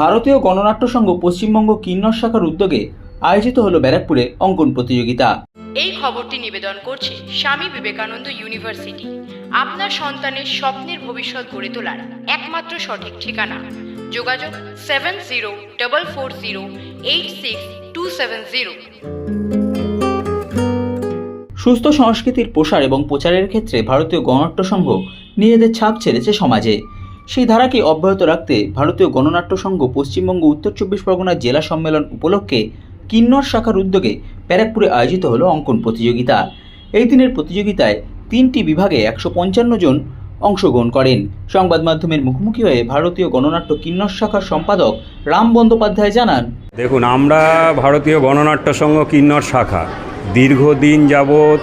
ভারতীয় গণনাট্য সংঘ পশ্চিমবঙ্গ কিন্নর শাখার উদ্যোগে আয়োজিত হলো ব্যারাকপুরে অঙ্কন প্রতিযোগিতা। এই খবরটি নিবেদন করছে স্বামী বিবেকানন্দ ইউনিভার্সিটি। আপনার সন্তানের স্বপ্নের ভবিষ্যৎ গড়ে তোলার একমাত্র সঠিক ঠিকানা। যোগাযোগ seven zero double four zero eight six two seven zero. সুস্থ সংস্কৃতির প্রসার এবং প্রচারের ক্ষেত্রে ভারতীয় গণনাট্য সংঘ নিজেদের ছাপ ছেড়েছে সমাজে। সেই ধারাকে অব্যাহত রাখতে ভারতীয় গণনাট্য সংঘ পশ্চিমবঙ্গ উত্তর চব্বিশ পরগনা জেলা সম্মেলন উপলক্ষে কিন্নর শাখার উদ্যোগে ব্যারাকপুরে আয়োজিত হলো অঙ্কন প্রতিযোগিতা। এই দিনের প্রতিযোগিতায় তিনটি বিভাগে একশো পঞ্চান্ন জন অংশগ্রহণ করেন। সংবাদ মাধ্যমের মুখোমুখি হয়ে ভারতীয় গণনাট্য কিন্নর শাখার সম্পাদক রাম বন্দ্যোপাধ্যায় জানান, দেখুন, আমরা ভারতীয় গণনাট্য সংঘ কিন্নর শাখা দীর্ঘদিন যাবৎ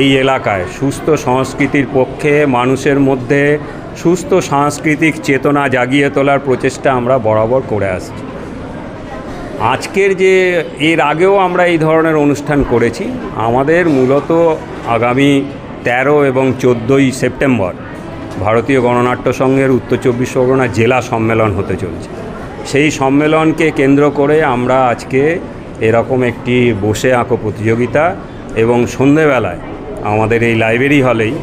এই এলাকায় সুস্থ সংস্কৃতির পক্ষে মানুষের মধ্যে সুস্থ সাংস্কৃতিক চেতনা জাগিয়ে তোলার প্রচেষ্টা আমরা বরাবর করে আসছি। আজকের যে, এর আগেও আমরা এই ধরনের অনুষ্ঠান করেছি। আমাদের মূলত আগামী তেরো এবং চোদ্দোই সেপ্টেম্বর ভারতীয় গণনাট্য সংঘের উত্তর চব্বিশ পরগনা জেলা সম্মেলন হতে চলছে। সেই সম্মেলনকে কেন্দ্র করে আমরা আজকে এরকম একটি বসে আঁকো প্রতিযোগিতা এবং সন্ধেবেলায় আমাদের এই লাইব্রেরি হলেই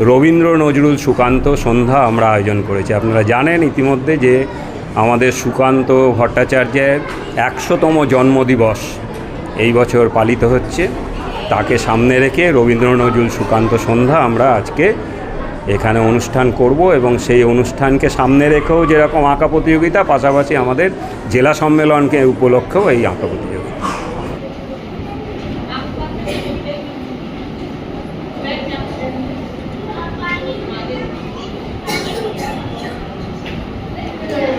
রবীন্দ্র নজরুল সুকান্ত সন্ধ্যা আমরা আয়োজন করেছি। আপনারা জানেন ইতিমধ্যে যে আমাদের সুকান্ত ভট্টাচার্যের একশোতম জন্মদিবস এই বছর পালিত হচ্ছে। তাকে সামনে রেখে রবীন্দ্র নজরুল সুকান্ত সন্ধ্যা আমরা আজকে এখানে অনুষ্ঠান করব এবং সেই অনুষ্ঠানকে সামনে রেখেও যেরকম আঁকা প্রতিযোগিতা, পাশাপাশি আমাদের জেলা সম্মেলনকে উপলক্ষেও এই আঁকা প্রতিযোগিতা।